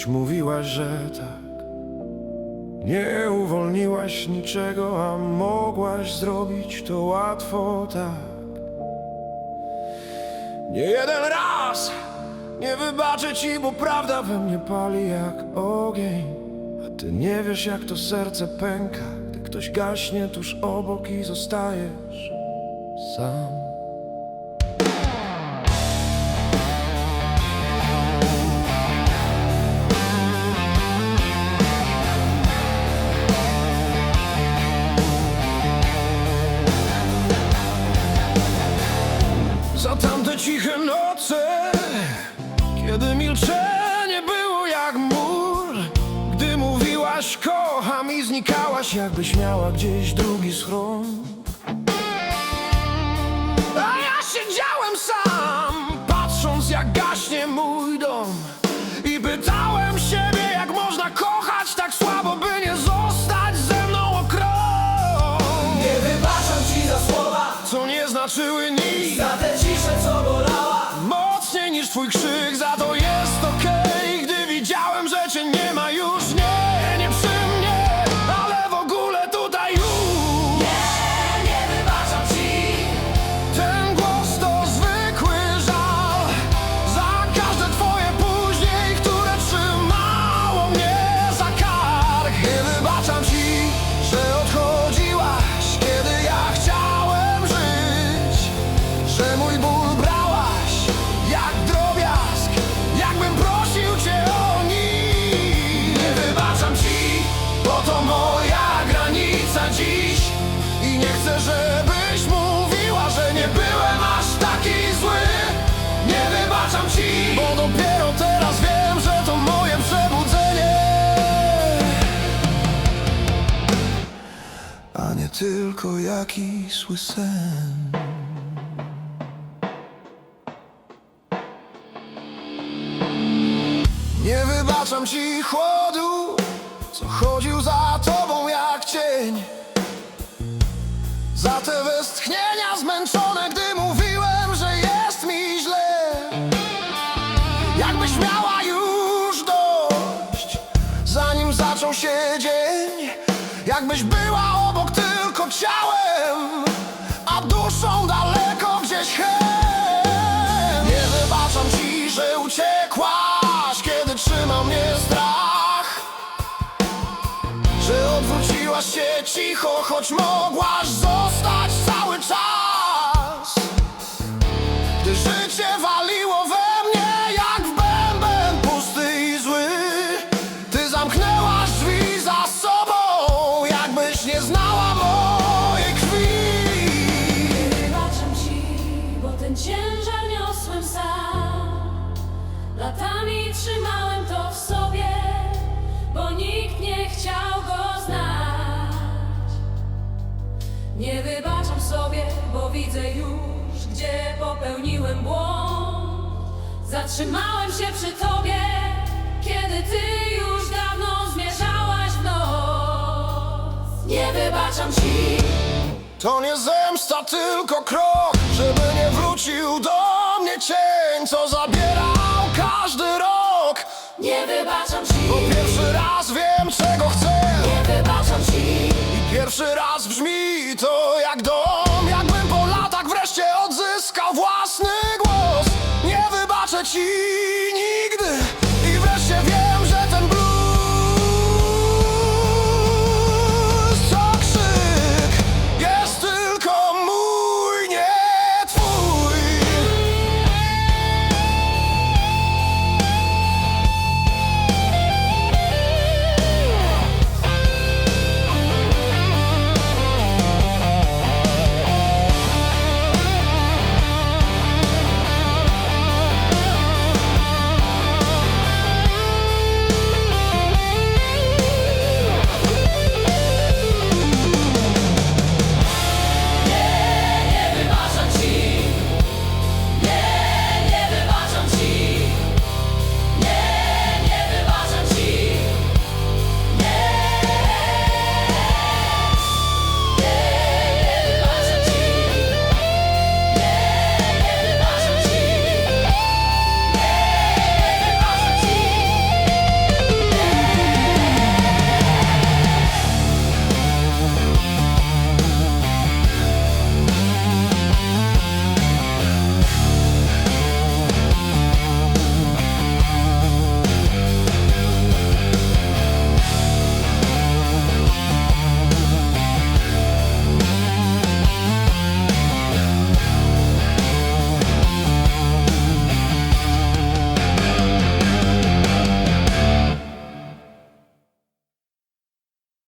choć mówiłaś, że tak. Nie uwolniłaś niczego, a mogłaś zrobić to łatwo tak. Nie jeden raz nie wybaczę ci, bo prawda we mnie pali jak ogień. A ty nie wiesz, jak to serce pęka, gdy ktoś gaśnie tuż obok i zostajesz sam. Kocham i znikałaś Jakbyś miała gdzieś drugi schron. A ja siedziałem sam tylko jakiś zły sen Nie wybaczam ci chłodu, co chodził za tobą jak cień. Za te westchnienia zmęczone, gdy mówiłem, że jest mi źle. Jakbyś miała już dość, zanim zaczął się dzień. Jakbyś była obok tylko ciałem, a duszą daleko gdzieś hen. Nie wybaczam ci, że uciekłaś, kiedy trzymał mnie strach. Że odwróciłaś się cicho, choć mogłaś zostać cały czas widzę już, gdzie popełniłem błąd. Zatrzymałem się przy tobie, kiedy ty już dawno zmierzałaś w noc. Nie wybaczam ci. To nie zemsta, tylko krok Żeby nie wrócił